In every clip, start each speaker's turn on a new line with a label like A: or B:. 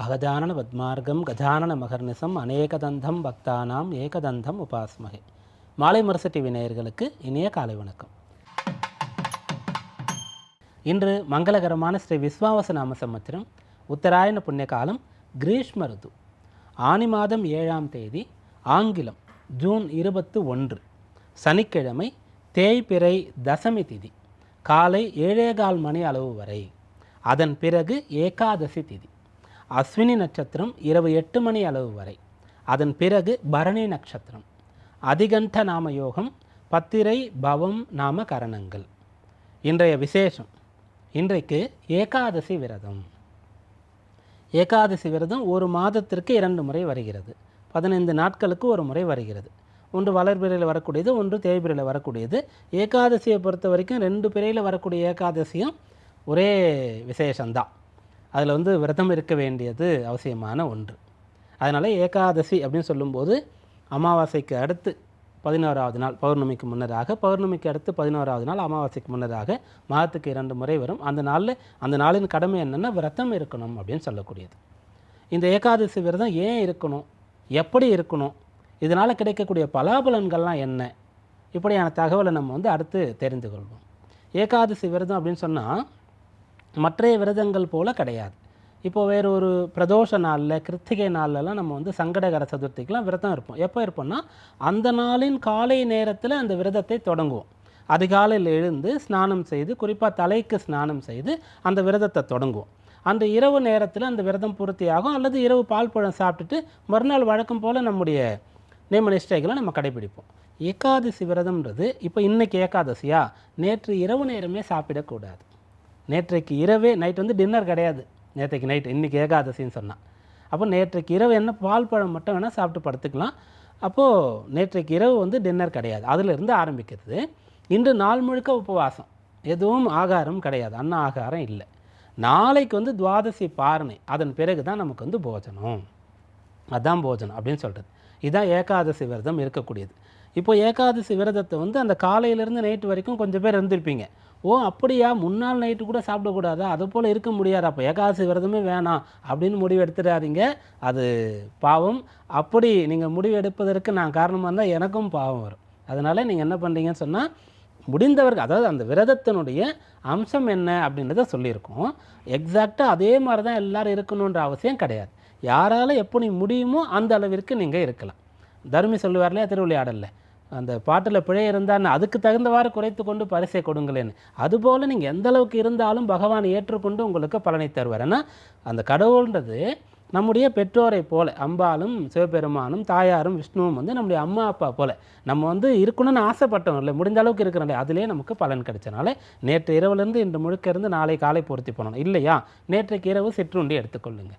A: அகஜானன பத்மார்க்கம் கஜானன மகர்நிசம் அநேகதந்தம் பக்தானாம் ஏகதந்தம் உபாஸ்மகே. மாலை மரசு டிவி நேயர்களுக்கு இனிய காலை வணக்கம். இன்று மங்களகரமான ஸ்ரீ விஸ்வாவச நாம சம்பத்திரம் உத்தராயண புண்ணிய காலம் கிரீஷ்ம ருது. ஆனி மாதம் ஏழாம் தேதி ஆங்கிலம் ஜூன் இருபத்து ஒன்று. சனிக்கிழமை தேய்பிறை தசமி திதி. காலை ஏழேகால் மணி அளவு வரை. அதன் பிறகு ஏகாதசி திதி. அஸ்வினி நட்சத்திரம் இரவு எட்டு மணி அளவு வரை. அதன் பிறகு பரணி நட்சத்திரம். அதிகண்ட நாம யோகம் பத்திரை பவம் நாம கரணங்கள் இன்றைய விசேஷம். இன்றைக்கு ஏகாதசி விரதம். ஏகாதசி விரதம் ஒரு மாதத்திற்கு இரண்டு முறை வருகிறது. பதினைந்து நாட்களுக்கு ஒரு முறை வருகிறது. ஒன்று வளர்பிறையில் வரக்கூடியது ஒன்று தேய்பிறையில் வரக்கூடியது. ஏகாதசியை பொறுத்த வரைக்கும் ரெண்டு பிறையில் வரக்கூடிய ஏகாதசியும் ஒரே விசேஷந்தான் அதில் வந்து விரதம் இருக்க வேண்டியது அவசியமான ஒன்று. அதனால் ஏகாதசி அப்படின்னு சொல்லும்போது அமாவாசைக்கு அடுத்து பதினோராவது நாள் பௌர்ணமிக்கு முன்னதாக பௌர்ணமிக்கு அடுத்து பதினோராவது நாள் அமாவாசைக்கு முன்னதாக மாதத்துக்கு இரண்டு முறை வரும். அந்த நாளில் அந்த நாளின் கடமை என்னென்னா விரதம் இருக்கணும் அப்படின்னு சொல்லக்கூடியது. இந்த ஏகாதசி விரதம் ஏன் இருக்கணும்? எப்படி இருக்கணும்? இதனால் கிடைக்கக்கூடிய பலாபலன்கள்லாம் என்ன? இப்படியான தகவலை நம்ம வந்து அடுத்து தெரிந்து கொள்வோம். ஏகாதசி விரதம் அப்படின்னு சொன்னால் மற்றைய விரதங்கள் போல் கிடையாது. இப்போ வேறு ஒரு பிரதோஷ நாளில் கிருத்திகை நாள்லலாம் நம்ம வந்து சங்கடகர சதுர்த்திக்கெலாம் விரதம் இருப்போம். எப்போ இருப்போம்னா அந்த நாளின் காலை நேரத்தில் அந்த விரதத்தை தொடங்குவோம். அதிகாலையில் எழுந்து ஸ்நானம் செய்து குறிப்பாக தலைக்கு ஸ்நானம் செய்து அந்த விரதத்தை தொடங்குவோம். அந்த இரவு நேரத்தில் அந்த விரதம் பூர்த்தியாகும் அல்லது இரவு பால் பழம் சாப்பிட்டுட்டு மறுநாள் வழக்கம் போல் நம்முடைய நியம நிஷ்டைகளை நம்ம கடைபிடிப்போம். ஏகாதசி விரதம்ன்றது இப்போ இன்னைக்கு ஏகாதசியா? நேற்று இரவு நேரமே சாப்பிடக்கூடாது. நேற்றைக்கு இரவே நைட் வந்து டின்னர் கிடையாது. நேற்றைக்கு நைட் இன்றைக்கி ஏகாதசின்னு சொன்னான் அப்போ நேற்றைக்கு இரவு என்ன பால் பழம் மட்டும் வேணால் சாப்பிட்டு படுத்துக்கலாம். அப்போது நேற்றைக்கு இரவு வந்து டின்னர் கிடையாது. அதிலிருந்து ஆரம்பிக்கிறது. இன்று நாள் முழுக்க உபவாசம். எதுவும் ஆகாரம் கிடையாது. அன்ன ஆகாரம் இல்லை. நாளைக்கு வந்து துவாதசி பாரணை. அதன் பிறகு தான் நமக்கு வந்து போஜனம். அதுதான் போஜனம் அப்படின்னு சொல்கிறது இதுதான் ஏகாதசி விரதம் இருக்கக்கூடியது. இப்போ ஏகாதசி விரதத்தை வந்து அந்த காலையிலேருந்து நைட்டு வரைக்கும் கொஞ்சம் பேர் இருந்திருப்பீங்க. ஓ அப்படியா? முன்னாள் நைட்டு கூட சாப்பிடக்கூடாதா? அது போல் இருக்க முடியாது. அப்போ ஏகாதசி விரதமே வேணாம் அப்படின்னு முடிவு எடுத்துடாதீங்க அது பாவம். அப்படி நீங்கள் முடிவு எடுப்பதற்கு நான் காரணமாக இருந்தால் எனக்கும் பாவம் வரும். அதனால் நீங்கள் என்ன பண்ணுறீங்கன்னு சொன்னால் முடிந்தவர்கள் அதாவது அந்த விரதத்தினுடைய அம்சம் என்ன அப்படின்றத சொல்லியிருக்கோம். எக்ஸாக்டாக அதே மாதிரி தான் எல்லோரும் இருக்கணுன்ற அவசியம் கிடையாது. யாரால் எப்படி முடியுமோ அந்த அளவிற்கு நீங்கள் இருக்கலாம். தர்மி சொல்லுவார்லையா திருவிளையாடலில்? அந்த பாட்டில் பிழை இருந்தான்னு அதுக்கு தகுந்தவாறு குறைத்து கொண்டு பரிசை கொடுங்களேன்னு அதுபோல் நீங்கள் எந்த அளவுக்கு இருந்தாலும் பகவான் ஏற்றுக்கொண்டு உங்களுக்கு பலனை தருவார். ஏன்னா அந்த கடவுள்ன்றது நம்முடைய பெற்றோரை போல அம்பாலும் சிவபெருமானும் தாயாரும் விஷ்ணுவும் வந்து நம்முடைய அம்மா அப்பா போல. நம்ம வந்து இருக்கணும்னு ஆசைப்பட்டோம் இல்லை முடிஞ்ச அளவுக்கு இருக்கிறோம் அதிலே நமக்கு பலன் கிடைச்சனால நேற்று இரவுலேருந்து இன்று முழுக்க இருந்து நாளை காலை பொருத்தி போனோம். இல்லையா? நேற்றைக்கு இரவு சிற்றுண்டி எடுத்துக்கொள்ளுங்க.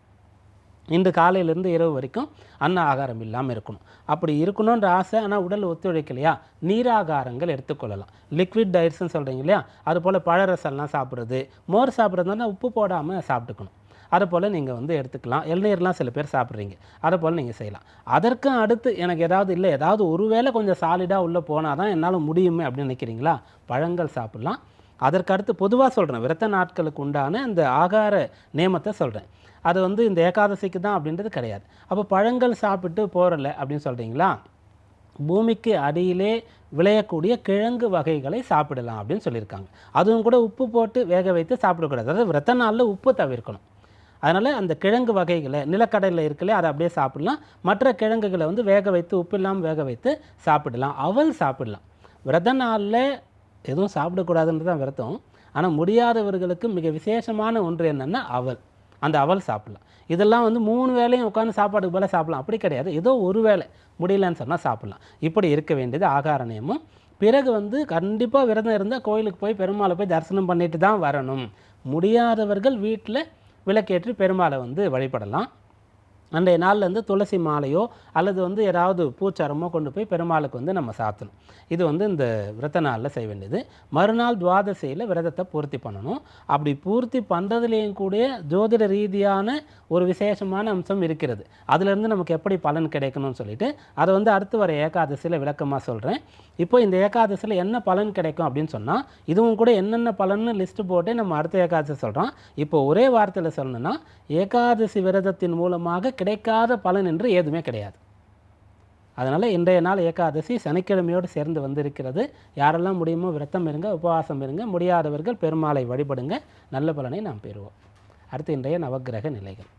A: இன்று காலையிலேருந்து இரவு வரைக்கும் அன்ன ஆகாரம் இல்லாமல் இருக்கணும். அப்படி இருக்கணுன்ற ஆசை ஆனால் உடல் ஒத்துழைக்கலையா? நீராகாரங்கள் எடுத்துக்கொள்ளலாம் லிக்விட் டயட்ஸ்ன்னு சொல்கிறீங்க இல்லையா? அது போல் பழரசம்லாம் சாப்பிட்றது மோர் சாப்பிட்றதுனா உப்பு போடாமல் சாப்பிட்டுக்கணும். அதை போல் நீங்கள் வந்து எடுத்துக்கலாம். இளநீர்லாம் சில பேர் சாப்பிட்றீங்க. அதை போல் நீங்கள் செய்யலாம். அதற்கும் அடுத்து எனக்கு ஏதாவது இல்லை ஏதாவது ஒரு வேளை கொஞ்சம் சாலிடாக உள்ளே போனால் தான் என்னால் முடியுமே அப்படின்னு நினைக்கிறீங்களா? பழங்கள் சாப்பிட்லாம். அதற்கு அடுத்து பொதுவாக சொல்கிறேன் விரத்த நாட்களுக்கு உண்டான அந்த ஆகார நியமத்தை சொல்கிறேன் அது வந்து இந்த ஏகாதசிக்கு தான் அப்படின்றது கிடையாது. அப்போ பழங்கள் சாப்பிட்டு போகிறல அப்படின்னு சொல்கிறீங்களா பூமிக்கு அடியிலே விளையக்கூடிய கிழங்கு வகைகளை சாப்பிடலாம் அப்படின்னு சொல்லியிருக்காங்க. அதுவும் கூட உப்பு போட்டு வேக வைத்து சாப்பிடக்கூடாது. அதாவது விரத்த நாளில் உப்பு தவிர்க்கணும். அதனால் அந்த கிழங்கு வகைகளை நிலக்கடலில் இருக்கலையே அதை அப்படியே சாப்பிடலாம். மற்ற கிழங்குகளை வந்து வேக வைத்து உப்பு இல்லாமல் வேக வைத்து சாப்பிடலாம். அவல் சாப்பிடலாம். விரத நாளில் எதுவும் சாப்பிடக்கூடாதுன்றது தான் விரதம். ஆனால் முடியாதவர்களுக்கு மிக விசேஷமான ஒன்று என்னென்னா அவல். அந்த அவல் சாப்பிட்லாம். இதெல்லாம் வந்து மூணு வேலையும் உட்காந்து சாப்பாடுக்கு போல சாப்பிடலாம். அப்படி கிடையாது. ஏதோ ஒரு வேலை முடியலன்னு சொன்னால் சாப்பிட்லாம். இப்படி இருக்க வேண்டியது ஆகார நியமம். பிறகு வந்து கண்டிப்பாக விரதம் இருந்தால் கோயிலுக்கு போய் பெருமாளை போய் தரிசனம் பண்ணிட்டு தான் வரணும். முடியாதவர்கள் வீட்டில் விளக்கேற்றி பெருமாளை வந்து வழிபடலாம். அன்றைய நாள்லேருந்து துளசி மாலையோ அல்லது வந்து ஏதாவது பூச்சாரமோ கொண்டு போய் பெருமாளுக்கு வந்து நம்ம சாத்தணும். இது வந்து இந்த விரத நாளில் செய்ய வேண்டியது. மறுநாள் துவாதசியில் விரதத்தை பூர்த்தி பண்ணணும். அப்படி பூர்த்தி பண்ணுறதுலேயும் கூட ஜோதிட ரீதியான ஒரு விசேஷமான அம்சம் இருக்கிறது. அதுலேருந்து நமக்கு எப்படி பலன் கிடைக்கணும்னு சொல்லிட்டு அதை வந்து அடுத்து வர ஏகாதசியில் விளக்கமாக சொல்கிறேன் இப்போ இந்த ஏகாதசியில் என்ன பலன் கிடைக்கும் அப்படின்னு சொன்னால் இதுவும் கூட என்னென்ன பலன்னு லிஸ்ட்டு போட்டு நம்ம அடுத்த ஏகாதசி சொல்கிறோம் இப்போ ஒரே வார்த்தையில் சொல்லணும்னா ஏகாதசி விரதத்தின் மூலமாக கிடைக்காத பலன் என்று எதுவுமே கிடையாது. அதனால் இன்றைய நாள் ஏகாதசி சனிக்கிழமையோடு சேர்ந்து வந்திருக்கிறது. யாரெல்லாம் முடியுமோ விரத்தம் இருங்க உபவாசம் இருங்க முடியாதவர்கள் பெருமாளை வழிபடுங்க. நல்ல பலனை நாம் பெறுவோம். அடுத்து இன்றைய நவக்கிரக நிலைகள்.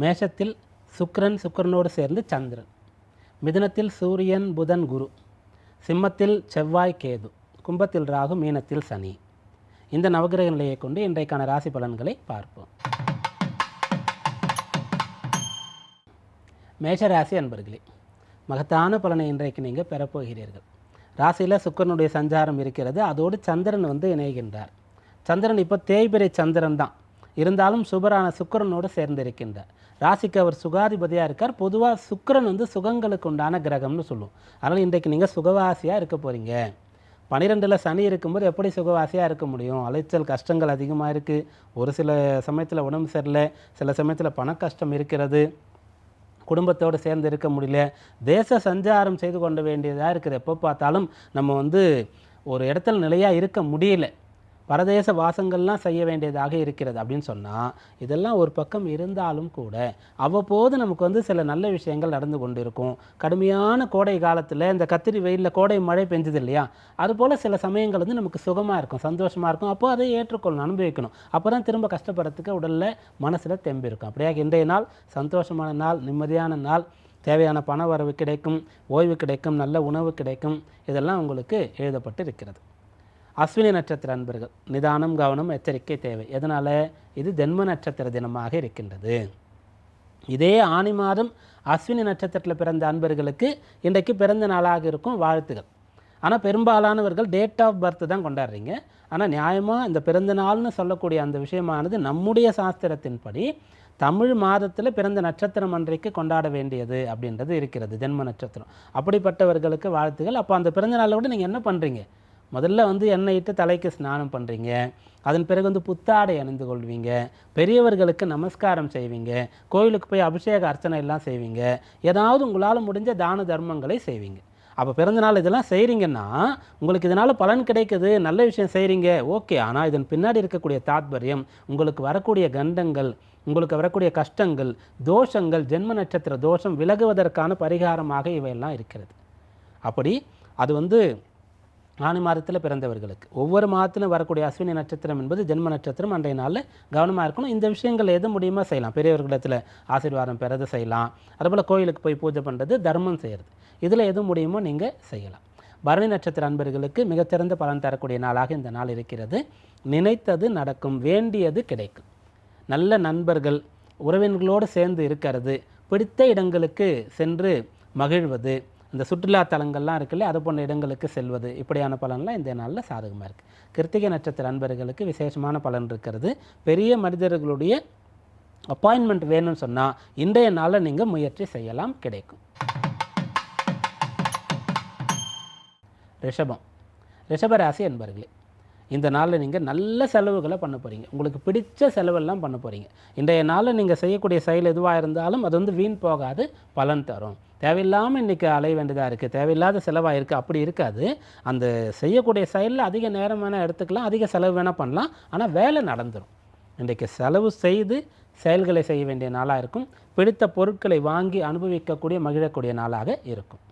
A: மேஷத்தில் சுக்கரன் சுக்கரனோடு சேர்ந்து சந்திரன். மிதனத்தில் சூரியன் புதன் குரு. சிம்மத்தில் செவ்வாய் கேது. கும்பத்தில் ராகு மீனத்தில் சனி. இந்த நவக்கிரக நிலையை கொண்டு இன்றைக்கான ராசி பலன்களை பார்ப்போம். மேஷராசி அன்பர்களே மகத்தான பலனை இன்றைக்கு நீங்கள் பெறப்போகிறீர்கள். ராசியில் சுக்கரனுடைய சஞ்சாரம் இருக்கிறது. அதோடு சந்திரன் வந்து இணைகின்றார். சந்திரன் இப்போ தேய்பிரை சந்திரன் தான். இருந்தாலும் சுபரான சுக்கரனோடு சேர்ந்திருக்கின்றார். ராசிக்கு அவர் சுகாதிபதியாக இருக்கார். பொதுவாக சுக்கிரன் வந்து சுகங்களுக்கு உண்டான கிரகம்னு சொல்லுவோம். அதனால் இன்றைக்கு நீங்கள் சுகவாசியாக இருக்க போகிறீங்க பனிரெண்டில் சனி இருக்கும்போது எப்படி சுகவாசியாக இருக்க முடியும்? அலைச்சல் கஷ்டங்கள் அதிகமாக இருக்குது ஒரு சில சமயத்தில் உடம்பு சரியில்லை. சில சமயத்தில் பண கஷ்டம் இருக்கிறது. குடும்பத்தோடு சேர்ந்து இருக்க முடியல. தேச சஞ்சாரம் செய்து கொண்ட வேண்டியதாக இருக்குது எப்போ பார்த்தாலும் நம்ம வந்து ஒரு இடத்துல நிலையாக இருக்க முடியல. பரதேச வாசங்கள்லாம் செய்ய வேண்டியதாக இருக்கிறது அப்படின்னு சொன்னால் இதெல்லாம் ஒரு பக்கம் இருந்தாலும் கூட அவ்வப்போது நமக்கு வந்து சில நல்ல விஷயங்கள் நடந்து கொண்டு இருக்கும் கடுமையான கோடை காலத்தில் இந்த கத்திரி வெயிலில் கோடை மழை பெஞ்சது இல்லையா? அதுபோல் சில சமயங்கள் வந்து நமக்கு சுகமாக இருக்கும் சந்தோஷமாக இருக்கும். அப்போ அதை ஏற்றுக்கொள்ளணும் அனுபவிக்கணும். அப்போ தான் திரும்ப கஷ்டப்படுறதுக்கு உடலில் மனசில் தெம்பு இருக்கும். அப்படியே இன்றைய நாள் சந்தோஷமான நாள் நிம்மதியான நாள் தேவையான பண வரவு கிடைக்கும் ஓய்வு கிடைக்கும் நல்ல உணவு கிடைக்கும். இதெல்லாம் உங்களுக்கு எழுதப்பட்டு இருக்கிறது அஸ்வினி நட்சத்திர அன்பர்கள் நிதானம் கவனம் எச்சரிக்கை தேவை. எதனால்? இது ஜென்ம நட்சத்திர தினமாக இருக்கின்றது. இதே ஆனி மாதம் அஸ்வினி நட்சத்திரத்தில் பிறந்த அன்பர்களுக்கு இன்றைக்கு பிறந்த நாளாக இருக்கும் வாழ்த்துகள். ஆனால் பெரும்பாலானவர்கள் டேட் ஆஃப் பர்த் தான் கொண்டாடுறீங்க. ஆனால் நியாயமாக இந்த பிறந்த நாள்னு சொல்லக்கூடிய அந்த விஷயமானது நம்முடைய சாஸ்திரத்தின்படி தமிழ் மாதத்தில் பிறந்த நட்சத்திரம் அன்றைக்கு கொண்டாட வேண்டியது அப்படின்றது இருக்கிறது ஜென்ம நட்சத்திரம். அப்படிப்பட்டவர்களுக்கு வாழ்த்துகள். அப்போ அந்த பிறந்த நாளோடு நீங்கள் என்ன பண்ணுறீங்க முதல்ல வந்து எண்ணெய் இட்டு தலைக்கு ஸ்நானம் பண்ணுறீங்க அதன் பிறகு வந்து புத்தாடை அணிந்து கொள்வீங்க. பெரியவர்களுக்கு நமஸ்காரம் செய்வீங்க. கோயிலுக்கு போய் அபிஷேக அர்ச்சனை எல்லாம் செய்வீங்க. ஏதாவது உங்களால் முடிஞ்ச தான தர்மங்களை செய்வீங்க. அப்போ பிறந்தநாள் இதெல்லாம் செய்கிறீங்கன்னா உங்களுக்கு இதனால் பலன் கிடைக்குது நல்ல விஷயம் செய்கிறீங்க ஓகே. ஆனால் இதன் பின்னாடி இருக்கக்கூடிய தாத்பரியம் உங்களுக்கு வரக்கூடிய கண்டங்கள் உங்களுக்கு வரக்கூடிய கஷ்டங்கள் தோஷங்கள் ஜென்ம நட்சத்திர தோஷம் விலகுவதற்கான பரிகாரமாக இவையெல்லாம் இருக்கிறது. அப்படி அது வந்து ஆணி மாதத்தில் பிறந்தவர்களுக்கு. ஒவ்வொரு மாதத்திலும் வரக்கூடிய அஸ்வினி நட்சத்திரம் என்பது ஜென்ம நட்சத்திரம். அன்றைய நாளில் கவனமாக இருக்கணும். இந்த விஷயங்கள் எது முடியுமோ செய்யலாம்? பெரியவர்களிடத்தில் ஆசீர்வாதம் பெறது செய்யலாம். அதுபோல் கோயிலுக்கு போய் பூஜை பண்ணுறது தர்மம் செய்கிறது இதில் எது முடியுமோ நீங்கள் செய்யலாம். பரணி நட்சத்திர அன்பர்களுக்கு மிகச்சிறந்த பலன் தரக்கூடிய நாளாக இந்த நாள் இருக்கிறது. நினைத்தது நடக்கும் வேண்டியது கிடைக்கும். நல்ல நண்பர்கள் உறவினர்களோடு சேர்ந்து இருக்கிறது. பிடித்த இடங்களுக்கு சென்று மகிழ்வது இந்த சுற்றுலா தலங்கள்லாம் இருக்குல்ல அது போன்ற இடங்களுக்கு செல்வது. இப்படியான பலன்லாம் இந்த நாளில் சாதகமாக இருக்குது கிருத்திகை நட்சத்திர அன்பர்களுக்கு விசேஷமான பலன் இருக்கிறது. பெரிய மனிதர்களுடைய அப்பாயின்மெண்ட் வேணும்னு சொன்னால் இன்றைய நாளில் நீங்கள் முயற்சி செய்யலாம் கிடைக்கும். ரிஷபம். ரிஷபராசி என்பர்களே இந்த நாளில் நீங்கள் நல்ல செலவுகளை பண்ண போகிறீங்க உங்களுக்கு பிடிச்ச செலவெல்லாம் பண்ண போகிறீங்க இன்றைய நாளில் நீங்கள் செய்யக்கூடிய செயல் எதுவாக இருந்தாலும் அது வந்து வீண் போகாது பலன் தரும். தேவையில்லாமல் இன்றைக்கி அலைய வேண்டியதாக இருக்குது தேவையில்லாத செலவாக இருக்குது அப்படி இருக்காது. அந்த செய்யக்கூடிய செயலில் அதிக நேரம் வேணால் எடுத்துக்கலாம் அதிக செலவு வேணால் பண்ணலாம். ஆனால் வேலை நடந்துடும் இன்றைக்கு செலவு செய்து செயல்களை செய்ய வேண்டிய நாளாக இருக்கும். பிடித்த பொருட்களை வாங்கி அனுபவிக்கக்கூடிய மகிழக்கூடிய நாளாக இருக்கும்.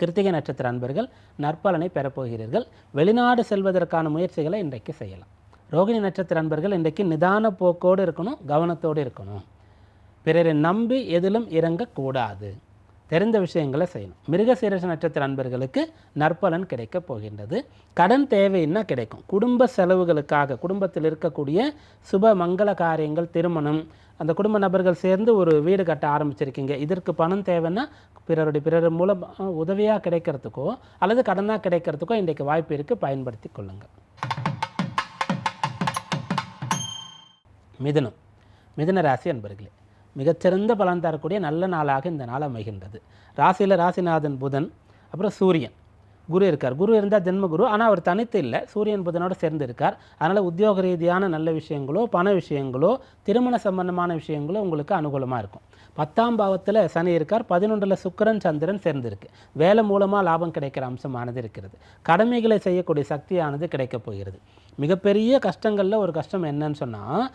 A: கிருத்திகை நட்சத்திர அன்பர்கள் நற்பலனை பெறப்போகிறீர்கள் வெளிநாடு செல்வதற்கான முயற்சிகளை இன்றைக்கு செய்யலாம். ரோகிணி நட்சத்திர அன்பர்கள் இன்றைக்கு நிதான போக்கோடு இருக்கணும் கவனத்தோடு இருக்கணும். பிறரை நம்பி எதிலும் இறங்கக்கூடாது. தெரிந்த விஷயங்களை செய்யணும். மிருகசீரச நட்சத்திர அன்பர்களுக்கு நற்பலன் கிடைக்கப் போகின்றது. கடன் தேவைன்னா கிடைக்கும். குடும்ப செலவுகளுக்காக குடும்பத்தில் இருக்கக்கூடிய சுப மங்கள காரியங்கள் திருமணம் அந்த குடும்ப நபர்கள் சேர்ந்து ஒரு வீடு கட்ட ஆரம்பிச்சிருக்கீங்க. இதற்கு பணம் தேவைன்னா பிறருடைய பிறர் மூலம் உதவியாக கிடைக்கிறதுக்கோ அல்லது கடனாக கிடைக்கிறதுக்கோ இன்றைக்கு வாய்ப்பு இருக்குது பயன்படுத்தி கொள்ளுங்கள். மிதுனம். மிதுன ராசி அன்பர்களே மிகச்சிறந்த பலன் தரக்கூடிய நல்ல நாளாக இந்த நாள் அமைகின்றது. ராசியில் ராசிநாதன் புதன் அப்புறம் சூரியன். குரு இருக்கார். குரு இருந்தால் ஜென்மகுரு ஆனால் அவர் தனித்து இல்லை. சூரியன் புதனோடு சேர்ந்து இருக்கார். அதனால் உத்தியோக ரீதியான நல்ல விஷயங்களோ பண விஷயங்களோ திருமண சம்பந்தமான விஷயங்களோ உங்களுக்கு அனுகூலமாக இருக்கும். பத்தாம் பாவத்தில் சனி இருக்கார். பதினொன்றில் சுக்கரன் சந்திரன் சேர்ந்திருக்கு. வேலை மூலமாக லாபம் கிடைக்கிற அம்சமானது இருக்கிறது கடமைகளை செய்யக்கூடிய சக்தியானது கிடைக்கப் போகிறது. மிகப்பெரிய கஷ்டங்களில் ஒரு கஷ்டம் என்னன்னு சொன்னால்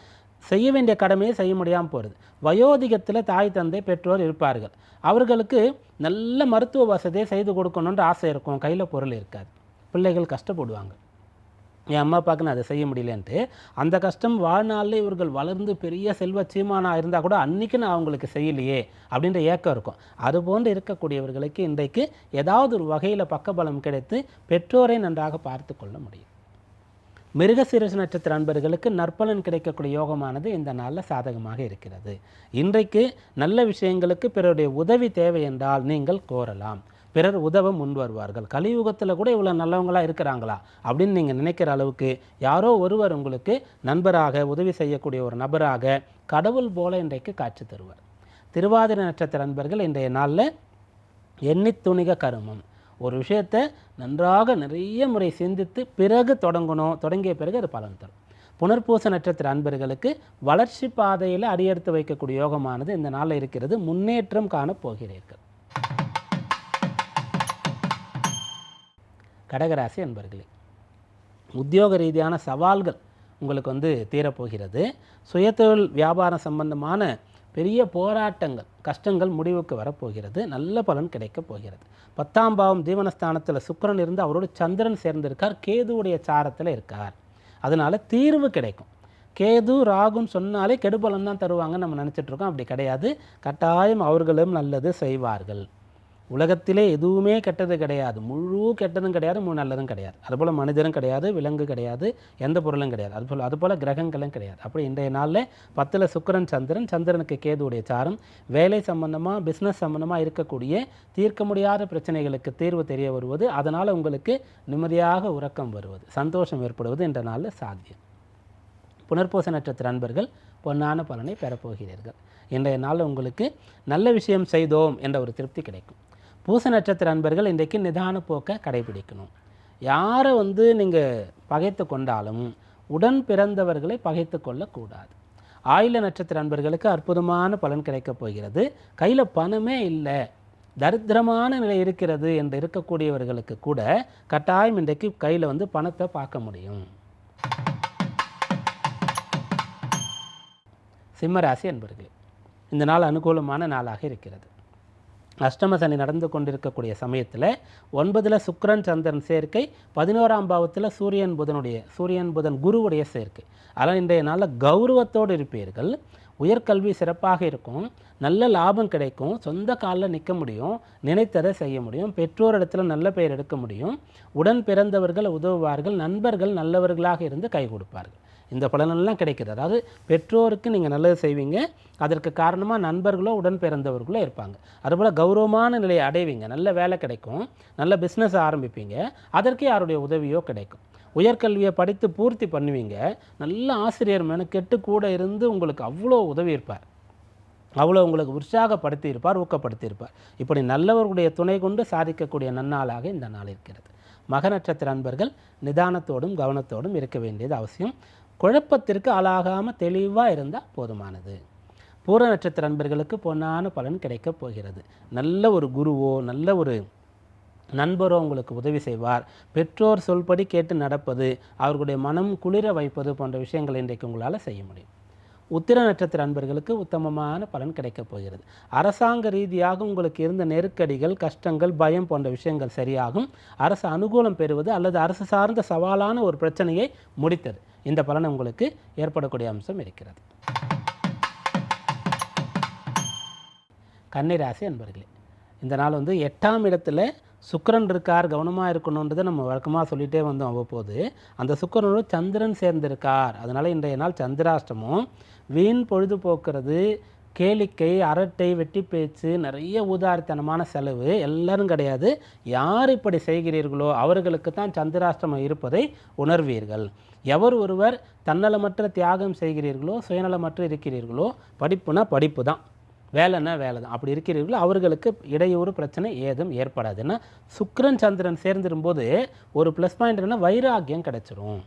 A: செய்ய வேண்டிய கடமையை செய்ய முடியாமல் போகிறது வயோதிகத்தில் தாய் தந்தை பெற்றோர் இருப்பார்கள். அவர்களுக்கு நல்ல மருத்துவ வசதியை செய்து கொடுக்கணுன்ற ஆசை இருக்கும். கையில் பொருள் இருக்காது. பிள்ளைகள் கஷ்டப்படுவாங்க. என் அம்மா அப்பாவுக்கு நான் அதை செய்ய முடியலன்ட்டு அந்த கஷ்டம் வாழ்நாளில் இவர்கள் வளர்ந்து பெரிய செல்வ சீமானாக இருந்தால் கூட அன்றைக்கி நான் அவங்களுக்கு செய்யலையே அப்படின்ற ஏக்கம் இருக்கும். அதுபோன்று இருக்கக்கூடியவர்களுக்கு இன்றைக்கு ஏதாவது ஒரு வகையில் பக்கபலம் கிடைத்து பெற்றோரை நன்றாக பார்த்து கொள்ள முடியும். மிருகசீரச நட்சத்திர அன்பர்களுக்கு நற்பலன் கிடைக்கக்கூடிய யோகமானது இந்த நாளில் சாதகமாக இருக்கிறது. இன்றைக்கு நல்ல விஷயங்களுக்கு பிறருடைய உதவி தேவை என்றால் நீங்கள் கோரலாம். பிறர் உதவ முன் வருவார்கள். கலியுகத்தில் கூட இவ்வளோ நல்லவங்களா இருக்கிறாங்களா? அப்படின்னு நீங்கள் நினைக்கிற அளவுக்கு யாரோ ஒருவர் உங்களுக்கு நண்பராக உதவி செய்யக்கூடிய ஒரு நபராக கடவுள் போல இன்றைக்கு காட்சி தருவார். திருவாதிரை நட்சத்திர அன்பர்கள் இன்றைய நாளில் எண்ணித் துணிக கருமம். ஒரு விஷயத்தை நன்றாக நிறைய முறை சிந்தித்து பிறகு தொடங்கணும் தொடங்கிய பிறகு அது பலன் தரும். புனர்பூச நட்சத்திர அன்பர்களுக்கு வளர்ச்சி பாதையில் அடியெடுத்து வைக்கக்கூடிய யோகமானது இந்த நாளில் இருக்கிறது. முன்னேற்றம் காணப் போகிறீர்கள். கடகராசி அன்பர்களே உத்தியோக ரீதியான சவால்கள் உங்களுக்கு வந்து தீரப்போகிறது. சுயத்தொழில் வியாபாரம் சம்பந்தமான பெரிய போராட்டங்கள் கஷ்டங்கள் முடிவுக்கு வரப்போகிறது. நல்ல பலன் கிடைக்கப் போகிறது. பத்தாம் பாவம் ஜீவனஸ்தானத்தில் சுக்கரன் இருந்து அவரோடு சந்திரன் சேர்ந்திருக்கார். கேதுவுடைய சாரத்தில் இருக்கார். அதனால் தீர்வு கிடைக்கும். கேது ராகுன்னு சொன்னாலே கெடுபலன் தான் தருவாங்கன்னு நம்ம நினச்சிட்ருக்கோம் அப்படி கிடையாது. கட்டாயம் அவர்களும் நல்லது செய்வார்கள். உலகத்திலே எதுவுமே கெட்டது கிடையாது. முழு கெட்டதும் கிடையாது முழு நல்லதும் கிடையாது. அதுபோல் மனிதரும் கிடையாது விலங்கு கிடையாது எந்த பொருளும் கிடையாது. அதுபோல் அதுபோல் கிரகங்களும் கிடையாது. அப்படி இன்றைய நாளில் பத்தில் சுக்கரன் சந்திரன் சந்திரனுக்கு கேதுடைய சாரம் வேலை சம்பந்தமாக பிஸ்னஸ் சம்பந்தமாக இருக்கக்கூடிய தீர்க்க முடியாத பிரச்சனைகளுக்கு தீர்வு தெரிய வருவது அதனால் உங்களுக்கு நிம்மதியாக உறக்கம் வருவது சந்தோஷம் ஏற்படுவது என்ற நாளில் சாத்தியம். புனர்பூச நட்சத்திர அன்பர்கள் பொன்னான பலனை பெறப்போகிறீர்கள். இன்றைய நாள் உங்களுக்கு நல்ல விஷயம் செய்தோம் என்ற ஒரு திருப்தி கிடைக்கும். பூச நட்சத்திர அன்பர்கள் இன்றைக்கு நிதான போக்கை கடைபிடிக்கணும். யாரை வந்து நீங்கள் பகைத்து கொண்டாலும் உடன் பிறந்தவர்களை பகைத்து கொள்ளக்கூடாது. ஆயில நட்சத்திர அன்பர்களுக்கு அற்புதமான பலன் கிடைக்கப் போகிறது. கையில் பணமே இல்லை. தரித்திரமான நிலை இருக்கிறது என்று இருக்கக்கூடியவர்களுக்கு கூட கட்டாயம் இன்றைக்கு கையில் வந்து பணத்தை பார்க்க முடியும். சிம்மராசி அன்பர்களே இந்த நாள் அனுகூலமான நாளாக இருக்கிறது. அஷ்டம சனி நடந்து கொண்டிருக்கக்கூடிய சமயத்தில் ஒன்பதில் சுக்கரன் சந்திரன் சேர்க்கை பதினோராம் பாவத்தில் சூரியன் புதனுடைய சூரியன் புதன் குருவுடைய சேர்க்கை. அதனால் இன்றைய நாளில் கௌரவத்தோடு இருப்பீர்கள். உயர்கல்வி சிறப்பாக இருக்கும். நல்ல லாபம் கிடைக்கும். சொந்த காலில் நிற்க முடியும். நினைத்ததை செய்ய முடியும். பெற்றோரிடத்தில் நல்ல பெயர் எடுக்க முடியும். உடன் பிறந்தவர்கள் உதவுவார்கள் நண்பர்கள் நல்லவர்களாக இருந்து கை கொடுப்பார்கள். இந்த பலனெல்லாம் கிடைக்குது. அதாவது பெற்றோருக்கு நீங்கள் நல்லது செய்வீங்க. அதற்கு காரணமாக நண்பர்களோ உடன் பிறந்தவர்களோ இருப்பாங்க. அதுபோல் கௌரவமான நிலையை அடைவீங்க. நல்ல வேலை கிடைக்கும். நல்ல பிஸ்னஸ் ஆரம்பிப்பீங்க. அதற்கு யாருடைய உதவியோ கிடைக்கும். உயர்கல்வியை படித்து பூர்த்தி பண்ணுவீங்க. நல்ல ஆசிரியர் மெனக்கெட்டு கூட இருந்து உங்களுக்கு அவ்வளோ உதவி இருப்பார். அவ்வளோ உங்களுக்கு உற்சாகப்படுத்தி இருப்பார் ஊக்கப்படுத்தி இருப்பார் இப்படி நல்லவர்களுடைய துணை கொண்டு சாதிக்கக்கூடிய நன்னாளாக இந்த நாள் இருக்கிறது. மக நட்சத்திர அன்பர்கள் நிதானத்தோடும் கவனத்தோடும் இருக்க வேண்டியது அவசியம். குழப்பத்திற்கு ஆளாகாமல் தெளிவாக இருந்தால் போதுமானது. பூர நட்சத்திர அன்பர்களுக்கு பொன்னான பலன் கிடைக்கப் போகிறது. நல்ல ஒரு குருவோ நல்ல ஒரு நண்பரோ உங்களுக்கு உதவி செய்வார். பெற்றோர் சொல்படி கேட்டு நடப்பது அவர்களுடைய மனம் குளிர வைப்பது போன்ற விஷயங்கள் இன்றைக்கு உங்களால் செய்ய முடியும். உத்திர நட்சத்திர அன்பர்களுக்கு உத்தமமான பலன் கிடைக்கப் போகிறது. அரசாங்க ரீதியாக உங்களுக்கு இருந்த நெருக்கடிகள் கஷ்டங்கள் பயம் போன்ற விஷயங்கள் சரியாகும். அரசு அனுகூலம் பெறுவது அல்லது அரசு சார்ந்த சவாலான ஒரு பிரச்சனையை முடித்தது. இந்த பலன் உங்களுக்கு ஏற்படக்கூடிய அம்சம் இருக்கிறது. கன்னிராசி அன்பர்களே இந்த நாள் வந்து எட்டாம் இடத்துல சுக்கரன் இருக்கார் கவனமாக இருக்கணுன்றதை நம்ம வழக்கமாக சொல்லிகிட்டே வந்தோம் அவ்வப்போது. அந்த சுக்கிரனோடு சந்திரன் சேர்ந்திருக்கார். அதனால் இன்றைய நாள் சந்திராஷ்டமம். வீண் பொழுது போக்குறது கேளிக்கை அரட்டை வெட்டி பேச்சு நிறைய ஊதாரித்தனமான செலவு எல்லாரும் கிடையாது. யார் இப்படி செய்கிறீர்களோ அவர்களுக்கு தான் சந்திராஷ்டமம் இருப்பதை உணர்வீர்கள். எவர் ஒருவர் தன்னலமற்ற தியாகம் செய்கிறீர்களோ சுயநலமற்ற இருக்கிறீர்களோ படிப்புனா படிப்பு தான். வேலைன்னா வேலை தான். அப்படி இருக்கிறீர்களோ அவர்களுக்கு இடையூறு பிரச்சனை ஏதும் ஏற்படாது ஏன்னா சந்திரன் சேர்ந்துரும்போது ஒரு ப்ளஸ் பாயிண்ட் என்னன்னா வைராக்கியம் கிடச்சிரும்.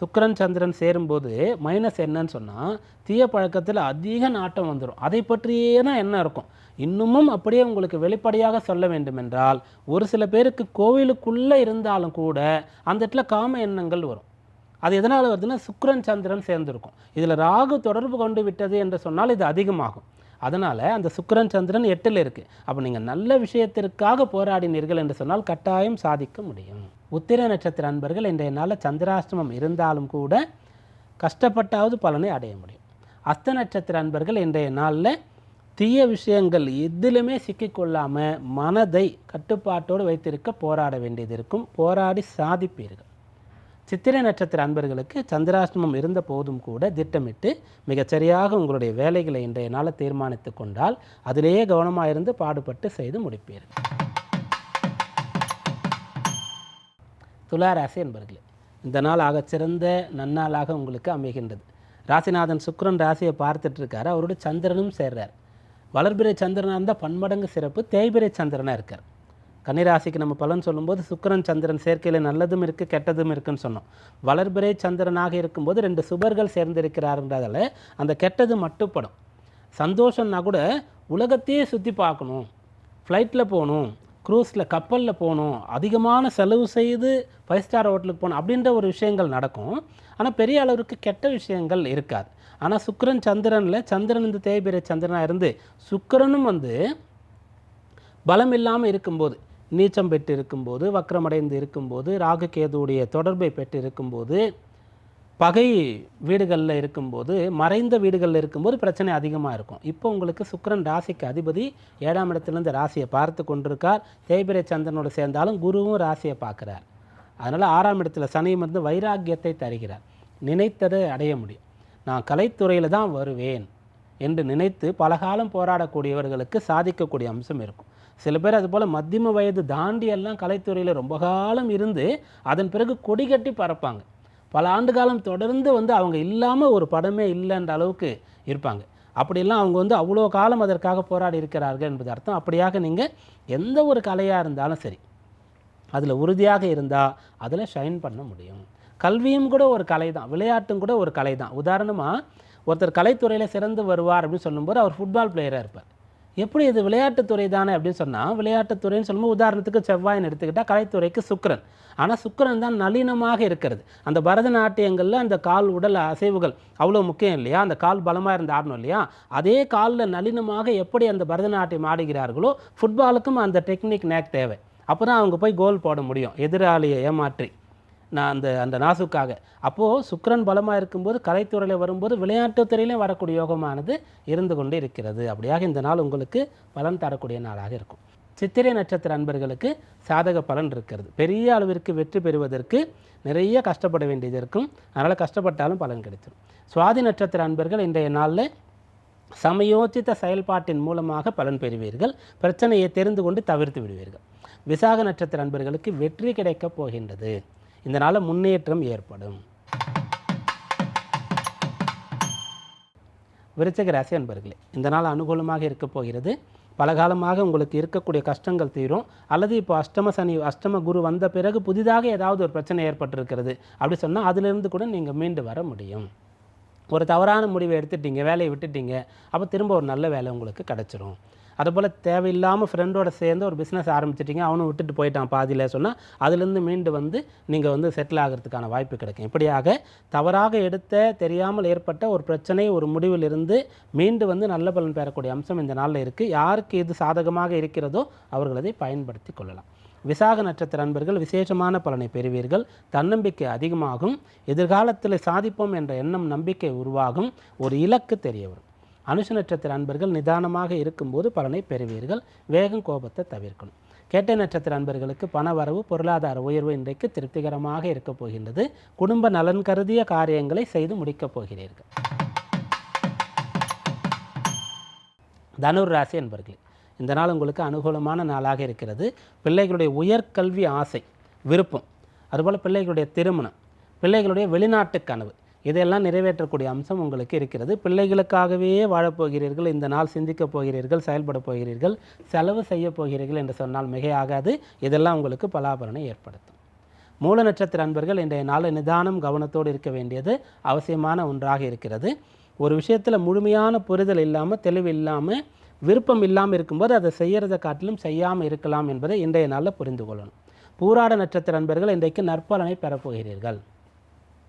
A: சுக்கரன் சந்திரன் சேரும்போது மைனஸ் என்னன்னு சொன்னால் தீய பழக்கத்தில் அதிக நாட்டம் வந்துடும் அதை பற்றியே தான் என்ன இருக்கும்? இன்னமும் அப்படியே உங்களுக்கு வெளிப்படையாக சொல்ல வேண்டுமென்றால் ஒரு சில பேருக்கு கோவிலுக்குள்ளே இருந்தாலும் கூட அந்த இடத்துல காம எண்ணங்கள் வரும். அது எதனால் வருதுன்னா சுக்கரன் சந்திரன் சேர்ந்திருக்கும். இதில் ராகு தொடர்பு கொண்டு விட்டது என்று சொன்னால் இது அதிகமாகும். அதனால் அந்த சுக்கரன் சந்திரன் எட்டில் இருக்குது அப்போ நீங்கள் நல்ல விஷயத்திற்காக போராடினீர்கள் என்று சொன்னால் கட்டாயம் சாதிக்க முடியும். உத்திர நட்சத்திர அன்பர்கள் இன்றைய நாளில் சந்திராஷ்டமம் இருந்தாலும் கூட கஷ்டப்பட்டாவது பலனை அடைய முடியும். அஸ்த நட்சத்திர அன்பர்கள் இன்றைய நாளில் தீய விஷயங்கள் எதிலுமே சிக்கிக்கொள்ளாமல் மனதை கட்டுப்பாட்டோடு வைத்திருக்க போராட வேண்டியது இருக்கும். போராடி சாதிப்பீர்கள். சித்திரை நட்சத்திர அன்பர்களுக்கு சந்திராஷ்டமம் இருந்த போதும் கூட திட்டமிட்டு மிகச்சரியாக உங்களுடைய வேலைகளை இன்றைய நாளில் தீர்மானித்து கொண்டால் அதிலேயே கவனமாக இருந்து பாடுபட்டு செய்து முடிப்பீர்கள். துலா ராசி என்பர்களே இந்த நாள் ஆகச்சிறந்த நன்னாளாக உங்களுக்கு அமைகின்றது. ராசிநாதன் சுக்கரன் ராசியை பார்த்துட்டு இருக்காரு அவரோட சந்திரனும் சேர்றார். வளர்பிறை சந்திரனாக இருந்தால் பன்மடங்கு சிறப்பு தேய்பிறை சந்திரனாக இருக்கார். கன்னிராசிக்கு நம்ம பலன் சொல்லும்போது சுக்கரன் சந்திரன் சேர்க்கையில் நல்லதும் இருக்குது கெட்டதும் இருக்குன்னு சொன்னோம். வளர்பிறை சந்திரனாக இருக்கும்போது ரெண்டு சுபர்கள் சேர்ந்திருக்கிறாருன்றதால அந்த கெட்டது மட்டுப்படும். சந்தோஷம்னா கூட உலகத்தையே சுற்றி பார்க்கணும். ஃப்ளைட்டில் போகணும். க்ரூஸில் கப்பலில் போகணும் அதிகமான செலவு செய்து ஃபைவ் ஸ்டார் ஹோட்டலுக்கு போகணும் அப்படின்ற ஒரு விஷயங்கள் நடக்கும். ஆனால் பெரிய அளவுக்கு கெட்ட விஷயங்கள் இருக்காது. ஆனால் சுக்கரன் சந்திரனில் சந்திரன் இந்த தேய்பிரை சந்திரனாக இருந்து சுக்கரனும் வந்து பலம் இல்லாமல் இருக்கும்போது நீச்சம் பெற்று இருக்கும்போது வக்ரமடைந்து இருக்கும்போது ராகு கேதுவுடைய தொடர்பை பெற்று இருக்கும்போது பகை வீடுகளில் இருக்கும்போது மறைந்த வீடுகளில் இருக்கும்போது பிரச்சனை அதிகமாக இருக்கும். இப்போ உங்களுக்கு சுக்கரன் ராசிக்கு அதிபதி ஏழாம் இடத்துலேருந்து ராசியை பார்த்து கொண்டிருக்கார். தேய்பிரை சந்திரனோடு சேர்ந்தாலும் குருவும் ராசியை பார்க்குறார். அதனால் ஆறாம் இடத்துல சனியும் இருந்து வைராக்கியத்தை தருகிறார். நினைத்ததை அடைய முடியும். நான் கலைத்துறையில் தான் வருவேன் என்று நினைத்து பலகாலம் போராடக்கூடியவர்களுக்கு சாதிக்கக்கூடிய அம்சம் இருக்கும். சில பேர் அதுபோல் மத்தியம வயது தாண்டி எல்லாம் கலைத்துறையில் ரொம்ப காலம் இருந்து அதன் பிறகு கொடி கட்டி பறப்பாங்க. பல ஆண்டு காலம் தொடர்ந்து வந்து அவங்க இல்லாமல் ஒரு படமே இல்லைன்ற அளவுக்கு இருப்பாங்க. அப்படிலாம் அவங்க வந்து அவ்வளோ காலம் அதற்காக போராடி இருக்கிறார்கள் என்பது அர்த்தம். அப்படியாக நீங்கள் எந்த ஒரு கலையாக இருந்தாலும் சரி அதில் உறுதியாக இருந்தால் அதில் ஷைன் பண்ண முடியும். கல்வியும் கூட ஒரு கலை தான் விளையாட்டும் கூட ஒரு கலை தான் உதாரணமாக ஒருத்தர் கலைத்துறையில் சிறந்து வருவார் அப்படின்னு சொல்லும்போது அவர் ஃபுட்பால் பிளேயராக இருப்பார். எப்படி இது விளையாட்டுத்துறை தானே அப்படின்னு சொன்னால் விளையாட்டுத்துறைன்னு சொல்லும்போது உதாரணத்துக்கு செவ்வாயின்னு எடுத்துக்கிட்டால் கலைத்துறைக்கு சுக்கிரன். ஆனால் சுக்கிரன் தான் நளினமாக இருக்கிறது. அந்த பரதநாட்டியங்களில் அந்த கால் உடல் அசைவுகள் அவ்வளோ முக்கியம் இல்லையா? அந்த கால் பலமாக இருந்த ஆடணும் இல்லையா? அதே காலில் நளினமாக எப்படி அந்த பரதநாட்டியம் ஆடுகிறார்களோ ஃபுட்பாலுக்கும் அந்த டெக்னிக் நேக் தேவை. அப்போ தான் அவங்க போய் கோல் போட முடியும். எதிராளியை ஏமாற்றி. நான் அந்த அந்த நாசுக்காக. அப்போது சுக்கரன் பலமாக இருக்கும்போது கலைத்துறையில் வரும்போது விளையாட்டுத் துறையிலையும் வரக்கூடிய யோகமானது இருந்து கொண்டு இருக்கிறது. அப்படியாக இந்த நாள் உங்களுக்கு பலன் தரக்கூடிய நாளாக இருக்கும். சித்திரை நட்சத்திர அன்பர்களுக்கு சாதக பலன் இருக்கிறது. பெரிய அளவிற்கு வெற்றி பெறுவதற்கு நிறைய கஷ்டப்பட வேண்டியது இருக்கும். அதனால் கஷ்டப்பட்டாலும் பலன் கிடைச்சிடும் சுவாதி நட்சத்திர அன்பர்கள் இன்றைய நாளில் சமயோச்சித்த செயல்பாட்டின் மூலமாக பலன் பெறுவீர்கள். பிரச்சனையை தெரிந்து கொண்டு தவிர்த்து விடுவீர்கள். விசாக நட்சத்திர அன்பர்களுக்கு வெற்றி கிடைக்கப் போகின்றது. இதனால் முன்னேற்றம் ஏற்படும். விருச்சக ராசி அன்பர்களே இந்த நாள் அனுகூலமாக இருக்கப் போகிறது. பல காலமாக உங்களுக்கு இருக்கக்கூடிய கஷ்டங்கள் தீரும். அல்லது இப்போ அஷ்டம சனி அஷ்டம குரு வந்த பிறகு புதிதாக ஏதாவது ஒரு பிரச்சனை ஏற்பட்டிருக்கிறது. அப்படி சொன்னால் அதிலிருந்து கூட நீங்கள் மீண்டு வர முடியும். ஒரு தவறான முடிவை எடுத்துட்டீங்க வேலையை விட்டுட்டீங்க. அப்போ திரும்ப ஒரு நல்ல வேலை உங்களுக்கு கிடச்சிரும். அதுபோல் தேவையில்லாமல் ஃப்ரெண்டோட சேர்ந்து ஒரு பிஸ்னஸ் ஆரம்பிச்சிட்டிங்க. அவனும் விட்டுட்டு போயிட்டான் பாதியில் சொன்னால் அதுலேருந்து மீண்டு வந்து நீங்கள் வந்து செட்டில் ஆகிறதுக்கான வாய்ப்பு கிடைக்கும். இப்படியாக தவறாக எடுத்த தெரியாமல் ஏற்பட்ட ஒரு பிரச்சனை ஒரு முடிவிலிருந்து மீண்டு வந்து நல்ல பலன் பெறக்கூடிய அம்சம் இந்த நாளில் இருக்குது யாருக்கு இது சாதகமாக இருக்கிறதோ அவர்கள் அதை பயன்படுத்தி கொள்ளலாம். விசாக நட்சத்திர அன்பர்கள் விசேஷமான பலனை பெறுவீர்கள். தன்னம்பிக்கை அதிகமாகும். எதிர்காலத்தில் சாதிப்போம் என்ற எண்ணம் நம்பிக்கை உருவாகும். ஒரு இலக்கு தெரிய வரும் அனுஷ நட்சத்திர அன்பர்கள் நிதானமாக இருக்கும்போது பலனை பெறுவீர்கள். வேகம் கோபத்தை தவிர்க்கணும். கேட்டை நட்சத்திர அன்பர்களுக்கு பண வரவு பொருளாதார உயர்வு இன்றைக்கு திருப்திகரமாக இருக்கப் போகின்றது. குடும்ப நலன் கருதிய காரியங்களை செய்து முடிக்கப் போகிறீர்கள். தனுர் ராசி என்பர்களே இந்த நாள் உங்களுக்கு அனுகூலமான நாளாக இருக்கிறது. பிள்ளைகளுடைய உயர்கல்வி ஆசை விருப்பம். அதுபோல் பிள்ளைகளுடைய திருமணம் பிள்ளைகளுடைய வெளிநாட்டு கனவு இதையெல்லாம் நிறைவேற்றக்கூடிய அம்சம் உங்களுக்கு இருக்கிறது. பிள்ளைகளுக்காகவே வாழப்போகிறீர்கள் இந்த நாள் சிந்திக்கப் போகிறீர்கள் செயல்பட போகிறீர்கள் செலவு செய்ய போகிறீர்கள் என்று சொன்னால் மிகையாகாது இதெல்லாம் உங்களுக்கு பலாபலனை ஏற்படுத்தும். மூல நட்சத்திர அன்பர்கள் இன்றைய நாள் நிதானம் கவனத்தோடு இருக்க வேண்டியது அவசியமான ஒன்றாக இருக்கிறது. ஒரு விஷயத்தில் முழுமையான புரிதல் இல்லாமல் தெளிவு இல்லாமல் விருப்பம் இல்லாமல் இருக்கும்போது அதை செய்கிறத காட்டிலும் செய்யாமல் இருக்கலாம் என்பதை இன்றைய நாளில் புரிந்து கொள்ளணும். பூராட நட்சத்திர அன்பர்கள் இன்றைக்கு நற்பலனை பெறப்போகிறீர்கள்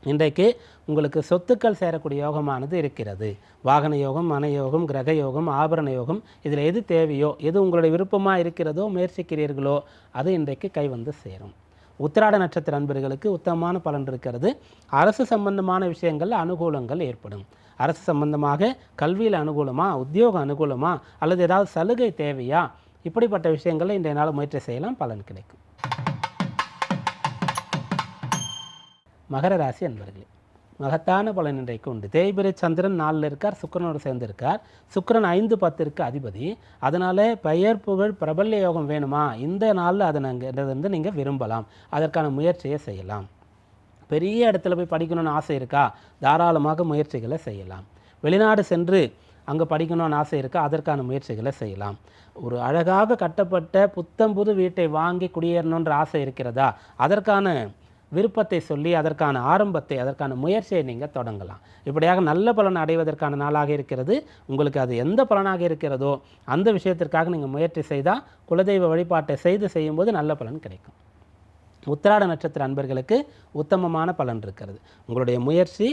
A: இன்றைக்கு உங்களுக்கு சொத்துக்கள் சேரக்கூடிய யோகமானது இருக்கிறது. வாகன யோகம் மன யோகம் கிரக யோகம் ஆபரண யோகம் இதில் எது தேவையோ எது உங்களுடைய விருப்பமாக இருக்கிறதோ முயற்சிக்கிறீர்களோ அது இன்றைக்கு கை வந்து சேரும். உத்திராட நட்சத்திர அன்பர்களுக்கு உத்தமமான பலன் இருக்கிறது. அரசு சம்பந்தமான விஷயங்களில் அனுகூலங்கள் ஏற்படும். அரசு சம்பந்தமாக கல்வியில் அனுகூலமா உத்தியோக அனுகூலமா அல்லது ஏதாவது சலுகை தேவையா இப்படிப்பட்ட விஷயங்களை இன்றைய நாள் முயற்சி செய்யலாம் பலன் கிடைக்கும். மகர ராசி அன்பர்களே மகத்தான பலன் இன்றைக்கு உண்டு. தேய்பிரை சந்திரன் நாலில் இருக்கார் சுக்கரனோடு சேர்ந்திருக்கார். சுக்கிரன் ஐந்து பத்திற்கு அதிபதி. அதனால் பெயர் புகழ் பிரபல்ய யோகம் வேணுமா? இந்த நாளில் அதை நாங்கள் வந்து நீங்கள் விரும்பலாம். அதற்கான முயற்சியை செய்யலாம். பெரிய இடத்துல போய் படிக்கணும்னு ஆசை இருக்கா? தாராளமாக முயற்சிகளை செய்யலாம். வெளிநாடு சென்று அங்கே படிக்கணும்னு ஆசை இருக்கா? அதற்கான முயற்சிகளை செய்யலாம். ஒரு அழகாக கட்டப்பட்ட புத்தம் புது வீட்டை வாங்கி குடியேறணுன்ற ஆசை இருக்கிறதா? அதற்கான விருப்பத்தை சொல்லி அதற்கான ஆரம்பத்தை அதற்கான முயற்சியை நீங்கள் தொடங்கலாம். இப்படியாக நல்ல பலன் அடைவதற்கான நாளாக இருக்கிறது. உங்களுக்கு அது எந்த பலனாக இருக்கிறதோ அந்த விஷயத்திற்காக நீங்கள் முயற்சி செய்தால் குலதெய்வ வழிபாட்டை செய்து செய்யும்போது நல்ல பலன் கிடைக்கும். உத்திராட நட்சத்திர அன்பர்களுக்கு உத்தமமான பலன் இருக்கிறது. உங்களுடைய முயற்சி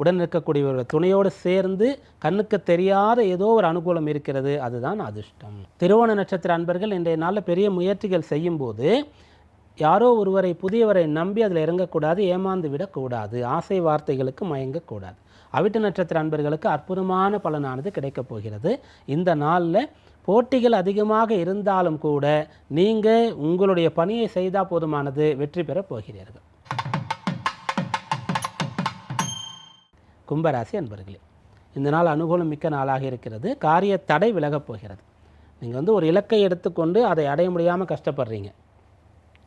A: உடன் இருக்கக்கூடியவர்கள் துணையோடு சேர்ந்து கண்ணுக்கு தெரியாத ஏதோ ஒரு அனுகூலம் இருக்கிறது. அதுதான் அதிர்ஷ்டம். திருவோண நட்சத்திர அன்பர்கள் இன்றைய நாளில் பெரிய முயற்சிகள் செய்யும்போது யாரோ ஒருவரை புதியவரை நம்பி அதில் இறங்கக்கூடாது ஏமாந்து விடக்கூடாது ஆசை வார்த்தைகளுக்கு மயங்கக்கூடாது. அவிட்ட நட்சத்திர அன்பர்களுக்கு அற்புதமான பலனானது கிடைக்கப் போகிறது. இந்த நாளில் போட்டிகள் அதிகமாக இருந்தாலும் கூட நீங்கள் உங்களுடைய பணியை செய்தால் போதுமானது வெற்றி பெறப் போகிறீர்கள். கும்பராசி அன்பர்களே இந்த நாள் அனுகூலம் மிக்க நாளாக இருக்கிறது. காரிய தடை விலகப் போகிறது. நீங்கள் வந்து ஒரு இலக்கை எடுத்துக்கொண்டு அதை அடைய முடியாமல் கஷ்டப்படுறீங்க.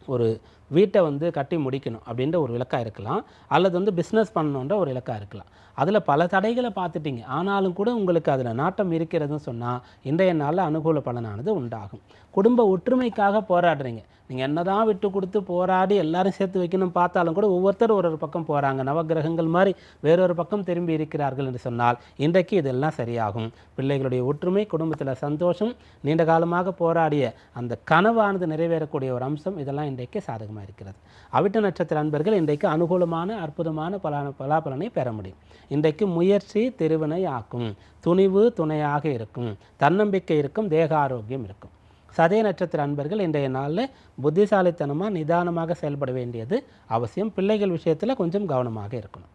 A: ஒரு வீட்டை வந்து கட்டி முடிக்கணும் அப்படின்ற ஒரு இலக்காக இருக்கலாம். அல்லது வந்து பிஸ்னஸ் பண்ணணுன்ற ஒரு இலக்காக இருக்கலாம். அதில் பல தடைகளை பார்த்துட்டீங்க. ஆனாலும் கூட உங்களுக்கு அதில் நாட்டம் இருக்கிறதுன்னு சொன்னால் இன்றைய நாளில் அனுகூல பலனானது உண்டாகும். குடும்ப ஒற்றுமைக்காக போராடுறீங்க. நீங்கள் என்ன தான் விட்டு கொடுத்து போராடி எல்லாரும் சேர்த்து வைக்கணும் பார்த்தாலும் கூட ஒவ்வொருத்தரும் ஒரு ஒரு பக்கம் போகிறாங்க நவகிரகங்கள் மாதிரி வேறொரு பக்கம் திரும்பி இருக்கிறார்கள் என்று சொன்னால் இன்றைக்கு இதெல்லாம் சரியாகும். பிள்ளைகளுடைய ஒற்றுமை குடும்பத்தில் சந்தோஷம் நீண்ட காலமாக போராடிய அந்த கனவானது நிறைவேறக்கூடிய ஒரு அம்சம் இதெல்லாம் இன்றைக்கு சாதகமாக இருக்கிறது. அவிட்ட நட்சத்திர அன்பர்கள் இன்றைக்கு அனுகூலமான அற்புதமான பலான பலாபலனை பெற முடியும். இன்றைக்கு முயற்சி திருவினை ஆக்கும். துணிவு துணையாக இருக்கும். தன்னம்பிக்கை இருக்கும். தேக ஆரோக்கியம் இருக்கும். சதய நட்சத்திர அன்பர்கள் இன்றைய நாளில் புத்திசாலித்தனமாக நிதானமாக செயல்பட வேண்டியது அவசியம். பிள்ளைகள் விஷயத்தில் கொஞ்சம் கவனமாக இருக்கணும்.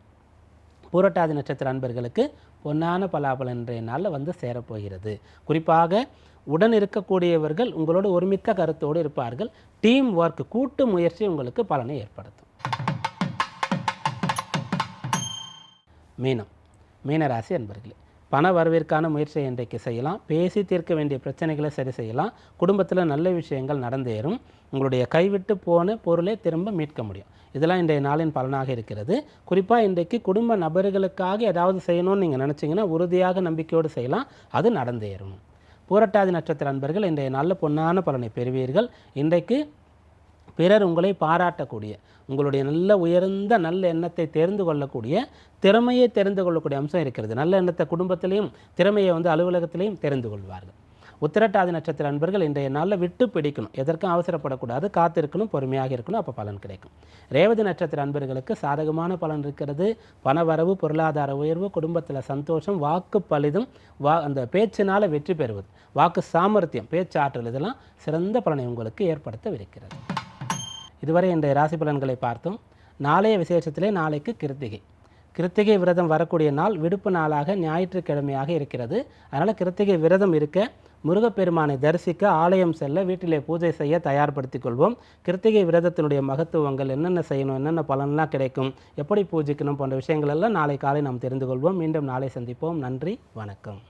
A: பூரட்டாதி நட்சத்திர அன்பர்களுக்கு பொன்னான பலாபலன் இன்றைய நாளில் வந்து சேரப்போகிறது. குறிப்பாக உடன் இருக்கக்கூடியவர்கள் உங்களோட ஒருமித்த கருத்தோடு இருப்பார்கள். டீம் ஒர்க் கூட்டு முயற்சி உங்களுக்கு பலனை ஏற்படுத்தும். மீனம். மீனராசி அன்பர்களே பண வரவிற்கான முயற்சியை இன்றைக்கு செய்யலாம். பேசி தீர்க்க வேண்டிய பிரச்சனைகளை சரி செய்யலாம். குடும்பத்தில் நல்ல விஷயங்கள் நடந்தேறும். உங்களுடைய கைவிட்டு போன பொருளை திரும்ப மீட்க முடியும். இதெல்லாம் இன்றைய நாளின் பலனாக இருக்கிறது. குறிப்பாக இன்றைக்கு குடும்ப நபர்களுக்காக ஏதாவது செய்யணும்னு நீங்கள் நினச்சிங்கன்னா உறுதியாக நம்பிக்கையோடு செய்யலாம். அது நடந்தேறும். பூரட்டாதி நட்சத்திர அன்பர்கள் இன்றைய நல்ல பொன்னான பலனை பெறுவீர்கள். இன்றைக்கு பிறர் உங்களை பாராட்டக்கூடிய உங்களுடைய நல்ல உயர்ந்த நல்ல எண்ணத்தை தெரிந்து கொள்ளக்கூடிய திறமையை தெரிந்து கொள்ளக்கூடிய அம்சம் இருக்கிறது. நல்ல எண்ணத்தை குடும்பத்திலையும் திறமையை வந்து அலுவலகத்திலையும் தெரிந்து கொள்வார்கள். உத்திரட்டாதி நட்சத்திர அன்பர்கள் இன்றைய நாளில் விட்டு பிடிக்கணும். எதற்கும் அவசரப்படக்கூடாது காத்திருக்கணும் பொறுமையாக இருக்கணும் அப்போ பலன் கிடைக்கும். ரேவதி நட்சத்திர அன்பர்களுக்கு சாதகமான பலன் இருக்கிறது. பணவரவு பொருளாதார உயர்வு குடும்பத்தில் சந்தோஷம் வாக்கு பலிதும் வா அந்த பேச்சினால் வெற்றி பெறுவது வாக்கு சாமர்த்தியம் பேச்சாற்றல் இதெல்லாம் சிறந்த பலனை உங்களுக்கு ஏற்படுத்தவிருக்கிறது. இதுவரை இன்றைய ராசி பலன்களை பார்த்தோம். நாளைய விசேஷத்திலே நாளைக்கு கிருத்திகை. கிருத்திகை விரதம் வரக்கூடிய நாள் விடுப்பு நாளாக ஞாயிற்றுக்கிழமையாக இருக்கிறது. அதனால் கிருத்திகை விரதம் இருக்க முருகப்பெருமானை தரிசிக்க ஆலயம் செல்ல வீட்டிலே பூஜை செய்ய தயார்படுத்திக் கொள்வோம். கிருத்திகை விரதத்தினுடைய மகத்துவங்கள் என்னென்ன செய்யணும் என்னென்ன பலன்லாம் கிடைக்கும் எப்படி பூஜிக்கணும் போன்ற விஷயங்கள் எல்லாம் நாளை காலை நாம் தெரிந்து கொள்வோம். மீண்டும் நாளை சந்திப்போம். நன்றி வணக்கம்.